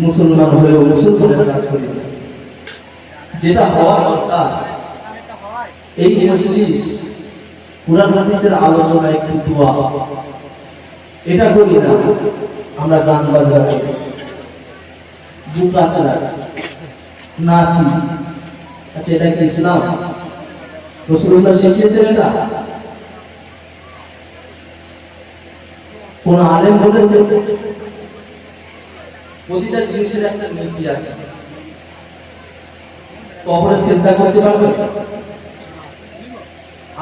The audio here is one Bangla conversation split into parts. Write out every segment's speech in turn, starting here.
মুসলমান হয়েও মুসলমানের কাজ করি। যেটা হওয়া দরকার। এই মজলিস, কোরআন হাদিসের আলোচনা একটু এটা করি না, আমরা গান বাজনা করি। বুক নাচি। আচ্ছা এটা কি ইসলাম? রসুল্লাহ শিখিয়েছেন এটা? কোন আলেম বলেছে প্রতিটা জিনিসের একটা নীতি আছে। কবরে চিন্তা করতে পারবে?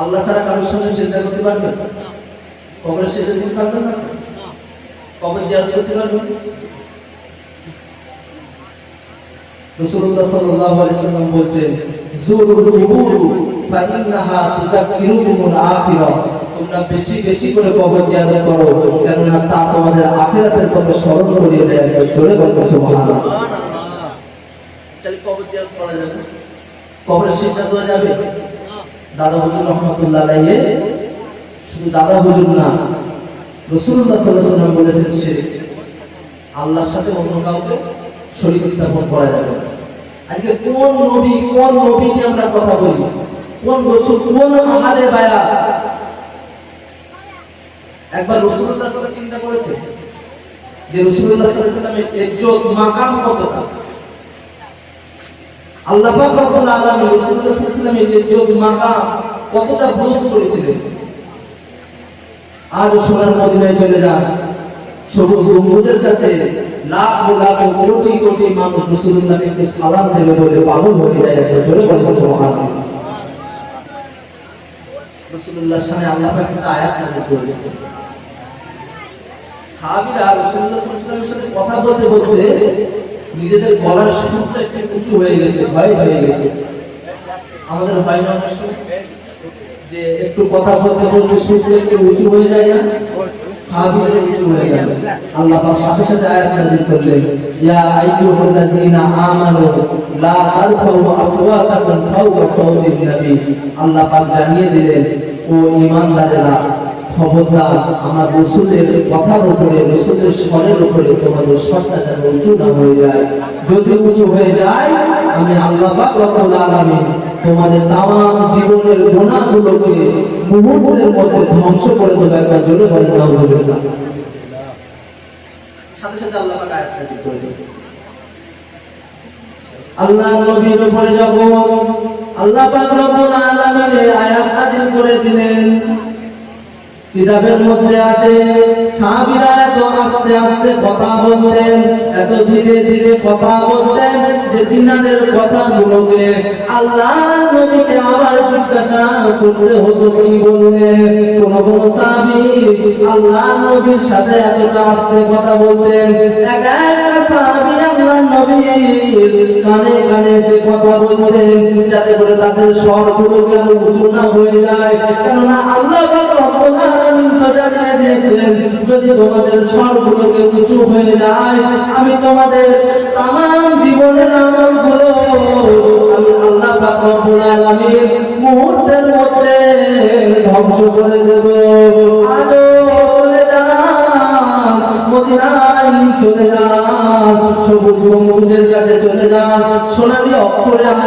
আল্লাহ ছাড়া কারোর সঙ্গে চিন্তা করতে পারবে? কবরে সেটা দিতে পারবে না? কবর জিয়ারত করতে পারবে? বলছেন তোমরা বেশি বেশি করে কবর জিয়ারত করো কেননা তা তোমাদের আখিরাতের কথা স্মরণ করিয়ে দেয় জোরে বলতে সুবহানাল্লাহ। তাহলে কবর জিয়ারত করা যাবে? সিজদা দেওয়া যাবে? দাদা হুজুর রহমাতুল্লাহ আলাইহি। শুধু দাদা হুজুর না রাসূলুল্লাহ সাল্লাল্লাহু আলাইহি সাল্লাম বলেছেন সে আল্লাহর সাথে অন্য কাউকে শরীর স্থাপন করা যাবে আজকে কোন নবী কোন নবী নিয়ে আমরা কথা বলি? কোন রসুল কোন আহারে বায়া একবার রসুল্লাহ কথা চিন্তা করেছে যে রসুল্লাহ সাল্লামের মাকাম কতটা আল্লাহ করেছিলেন? আজ সোনার মদিনায় চলে যান। সবুজ কাছে লাখ লাখ কোটি কোটি মানুষ সালাম দেবে বলে পাগল হয়ে যায় সাহাবীরা ওয়াসাল্লামের সাথে কথা বলতে বলতে নিজেদের গলার সুরটা একটু উঁচু হয়ে গেছে, ভয় হয়ে গেছে। আমাদের না যে একটু কথা বলতে বলতে সুরটা একটু উঁচু হয়ে যায় না? আল্লাহ জানিয়ে দিলেন, ও ঈমানদারেরা খবরদার আমার রসুলের কথার উপরে, রসুলের স্বরের উপরে তোমাদের স্বরটা যেন উঁচু না হয়ে যায়। যদি উঁচু হয়ে যায়, আমি আল্লাহ আলামিন তোমাদের তাম জীবনের গুণাগুলোকে মুহূর্তের মধ্যে ধ্বংস করে দেবে, একটা জোরে বলে নাউজুবিল্লাহ। সাথে সাথে আল্লাহ নবীর উপরে যখন আল্লাহ আয়াত নাযিল করে দিলেন কিতাবের মধ্যে আছে সাহাবিরা এত আস্তে আস্তে কথা বলতেন এত ধীরে ধীরে কথা বলতেন যে দিনাদের কথাগুলোকে আল্লাহ নবীকে আবার জিজ্ঞাসা করতে হতো কি বললে? কোন কোন সাহাবী আল্লাহ নবীর সাথে এতটা আস্তে কথা বলতেন। এক এক সাহাবী আল্লাহ নবীর কানে কানে এসে কথা বলতেন, যাতে করে তাদের স্বরগুলো যেন উঁচু না হয়ে যায়। কেননা আল্লাহ দিয়েছিলেন, যদি তোমাদের স্বরগুলোকে উঁচু হয়ে যায়, আমি তোমাদের তাম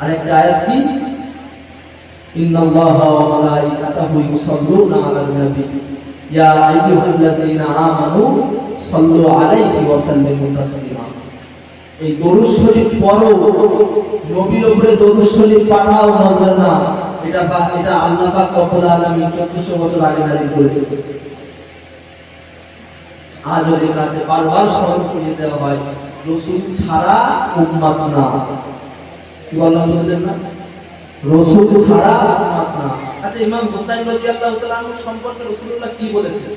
আরেকটা আয়াত কি? ইন্নাল্লাহা ওয়া মালাইকাতাহু ইউসাল্লুনা আলান নবী। ইয়া আইয়ুহাল্লাযীনা আমানু সাল্লু আলাইহি ওয়া সাল্লিমু তাসলিমা। এই দরুদ শরীফ পড়ো। নবীর উপরে দরুদ শরীফ পাঠাও, নজর না এটা এটা আল্লাহ পাক রব্বুল আলামিন 1400 বছর আগে নাজিল করেছে আজ ওদের কাছে বারবার স্মরণ করিয়ে দেওয়া হয়। রসুল ছাড়া উম্মাত না। কি বললাম বললেন না? রসুল ছাড়া উম্মাত না। আচ্ছা ইমাম হুসাইন তাআলা আনহু সম্পর্কে রাসূলুল্লাহ কি বলেছেন?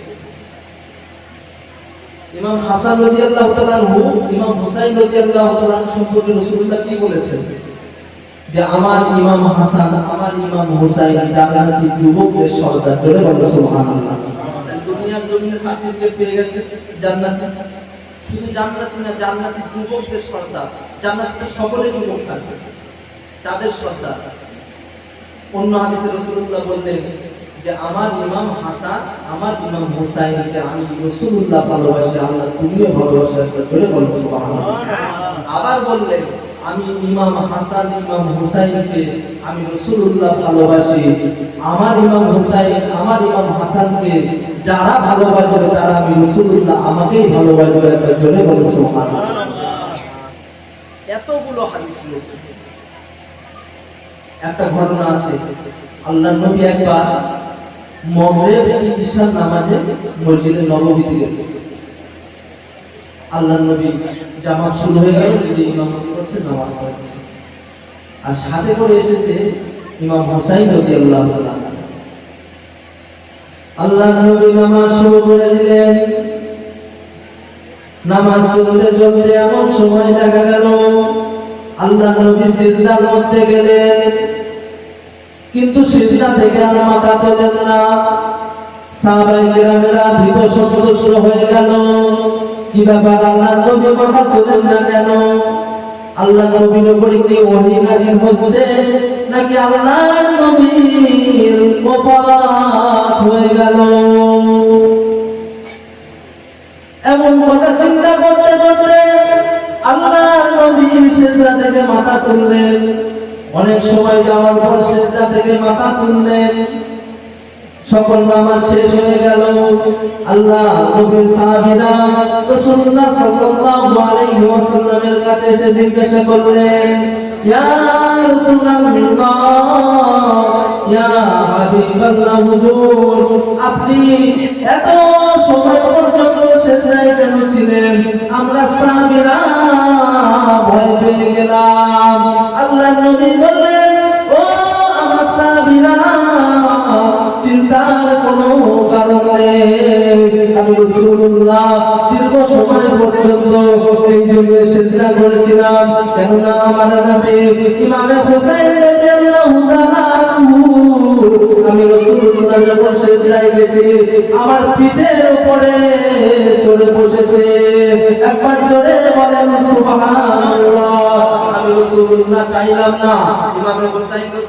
ইমাম হাসান তাআলা আনহু, ইমাম হুসাইন তাআলা আনহু সম্পর্কে রাসূলুল্লাহ কি বলেছেন? যে আমার ইমাম হাসান, আমার ইমাম হুসাইন জান্নাতি যুবকদের সর্দার জোরে বলে সুবহানাল্লাহ। দুনিয়ার জমিনে সার্টিফিকেট পেয়ে গেছে জান্নাতে। শুধু জান্নাতি না, জান্নাতি যুবকদের যুবক থাকবে। তাদের অন্য হাদিসে রাসূলুল্লাহ বললেন যে, আমার ইমাম হাসান, আমার ইমাম হুসাইনকে আমি রাসূলুল্লাহ ভালোবাসি, আল্লাহ তুমিও আবার বললেন, আমি ইমাম হাসান, ইমাম হুসাইনকে আমি রাসূলুল্লাহ ভালোবাসি, আমার ইমাম হুসাইন, আমার ইমাম হাসানকে যারা ভালোবাসবে তারা আমি রাসূলুল্লাহ আমাকেই ভালোবাসবে একটা জোরে বলো এতগুলো হাদিস রয়েছে একটা ঘটনা আছে আল্লাহ নবী একবার মগরিব ইশার নামাজে মসজিদে নববীতে গেলেন আল্লাহ নবী জামাত শুরু হয়ে গেল যে ইমাম করছে নামাজ পড়ছে আর সাথে করে এসেছে ইমাম হোসাইন রাদিয়াল্লাহু তাআলা। আল্লাহ নবী নামাজ শুরু করে দিলেন। নামাজ চলতে চলতে এমন সময় দেখা গেল, আল্লাহ নবী সিজদার মধ্যে গেলেন। কিন্তু সিজদা থেকে আর মাথা তোলেন না। সাহাবায়ে কেরামেরা ভীত সন্তুষ্ট হয়ে গেল। কি ব্যাপার? আল্লাহ নবী মাথা তোলেন না কেন? আল্লাহ নবীর উপরে কি ওহী নাযিল হচ্ছে নাকি আল্লাহ অনেক সময় যাওয়ার পর সেজদা থেকে মাথা তুললেন। সকল নামাজ শেষ হয়ে গেল। আল্লাহ নবীর সাহাবীরা ওয়াসাল্লামের কাছে এসে জিজ্ঞাসা করলেন ইয়া আপনি এত সময় পর্যন্ত সেজদায় কেন ছিলেন? আমরা সাহাবীরা ভয় পেয়ে গেলাম। আল্লাহ নবী বললেন, ও আমার চিন্তার কোনো কারণ নেই। করেছিলাম। কেননা আমার কাছে ইমামে হোসেন আমি রাসূলুল্লাহ যখন সেজদায় গেছি আমার পিঠের উপরে চড়ে বসেছে। একবার জোরে বলেন, সুবহানাল্লাহ। আমি রাসূলুল্লাহ চাইলাম না, ইমামে আনহুকে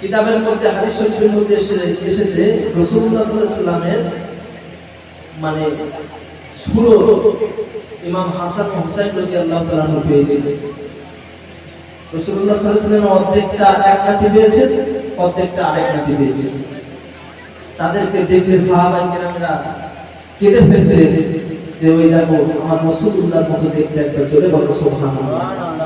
কিতাবের মধ্যে হাদিস শরীফের মধ্যে এসে- এসেছে সাল্লাল্লাহু আলাইহি সাল্লামের মানে সুরো ইমাম হাসান হুসাইন আনহু পেয়েছিলেন রাসূলুল্লাহ সাল্লাল্লাহু আলাইহি সাল্লাম অর্ধেকটা এক নাতি পেয়েছে অর্ধেকটা আরেক নাতি পেয়েছে তাদেরকে দেখলে সাহাবায়ে কেরামরা কেঁদে ফেলতে যে ওই দেখো আমার রাসূলুল্লাহর মতো দেখতে একটা জোরে বলো সুবহানাল্লাহ।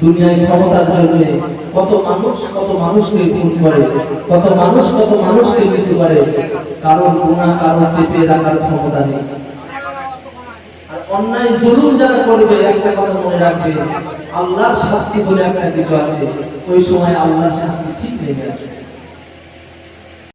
দুনিয়ায় ক্ষমতার জন্য কত মানুষ কত মানুষকে খুন করে, কত মানুষ কত মানুষকে মৃত্যু করে কারণ গুণা কারণ চেপে রাখার ক্ষমতা নেই। অন্যায় জুলুম যারা করবে, একটা কথা মনে রাখবে, আল্লাহর শাস্তি বলে একটা কিছু আছে, ওই সময় আল্লাহর শাস্তি ঠিক নেমে আসবে